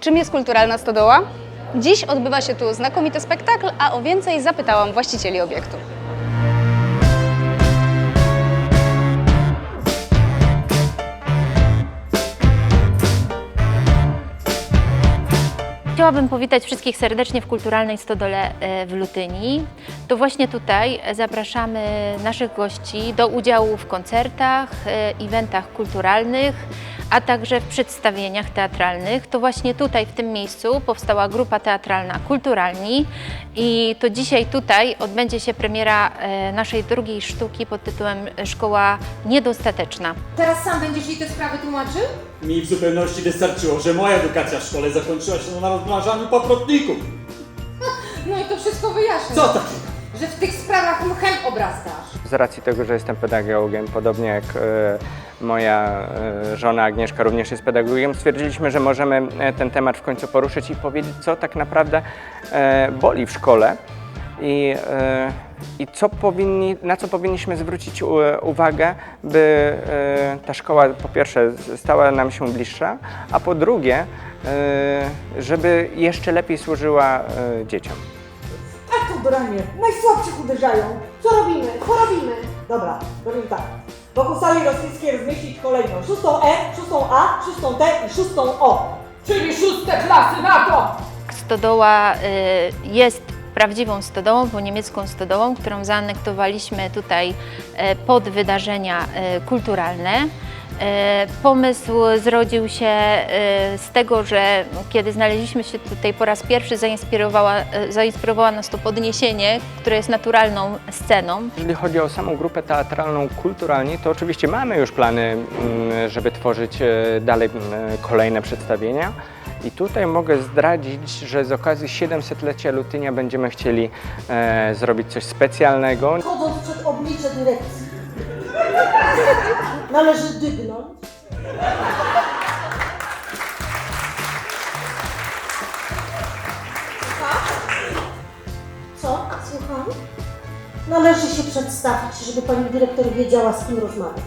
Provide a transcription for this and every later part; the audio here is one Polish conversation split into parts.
Czym jest kulturalna stodoła? Dziś odbywa się tu znakomity spektakl, a o więcej zapytałam właścicieli obiektu. Chciałabym powitać wszystkich serdecznie w Kulturalnej Stodole e, w Lutyni. To właśnie tutaj zapraszamy naszych gości do udziału w koncertach, e, eventach kulturalnych, a także w przedstawieniach teatralnych. To właśnie tutaj, w tym miejscu powstała grupa teatralna Kulturalni i to dzisiaj tutaj odbędzie się premiera e, naszej drugiej sztuki pod tytułem Szkoła Niedostateczna. Teraz sam będziesz jej te sprawy tłumaczył? Mi w zupełności wystarczyło, że moja edukacja w szkole zakończyła się na rozmnażaniu paprotników. No i to wszystko wyjaśnia. Co takiego? Że w tych sprawach mchem obrastasz. Z racji tego, że jestem pedagogiem, podobnie jak e, moja e, żona Agnieszka również jest pedagogiem, stwierdziliśmy, że możemy e, ten temat w końcu poruszyć i powiedzieć, co tak naprawdę boli w szkole i, i co powinni, na co powinniśmy zwrócić uwagę, by ta szkoła po pierwsze stała nam się bliższa, a po drugie, żeby jeszcze lepiej służyła dzieciom. Branie, najsłabszych uderzają. Co robimy? Co robimy? Dobra, robimy tak. Wokół sali rosyjskiej rozmieścić kolejno szóstą E, szóstą A, szóstą T i szóstą O. Czyli szóste klasy na to! Stodoła y, jest prawdziwą stodołą, po niemiecką stodołą, którą zaanektowaliśmy tutaj e, pod wydarzenia e, kulturalne. E, Pomysł zrodził się e, z tego, że kiedy znaleźliśmy się tutaj po raz pierwszy, zainspirowała, e, zainspirowała nas to podniesienie, które jest naturalną sceną. Jeżeli chodzi o samą grupę teatralną kulturalnie, to oczywiście mamy już plany, mm, żeby tworzyć dalej mm, kolejne przedstawienia. I tutaj mogę zdradzić, że z okazji 700-lecia Lutynia będziemy chcieli zrobić coś specjalnego. Chodząc przed oblicze dyrekcji, należy dygnąć. Co? Słucham? Należy się przedstawić, żeby pani dyrektor wiedziała, z kim rozmawia.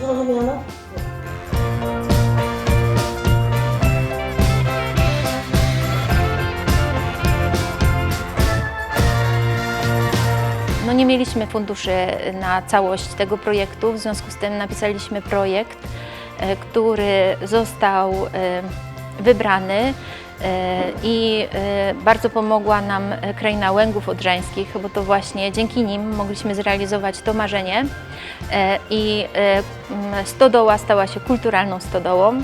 Zrozumiano? No nie mieliśmy funduszy na całość tego projektu, w związku z tym napisaliśmy projekt, e, który został e, wybrany e, i bardzo pomogła nam Kraina Łęgów Odrzańskich, bo to właśnie dzięki nim mogliśmy zrealizować to marzenie i stodoła stała się kulturalną stodołą.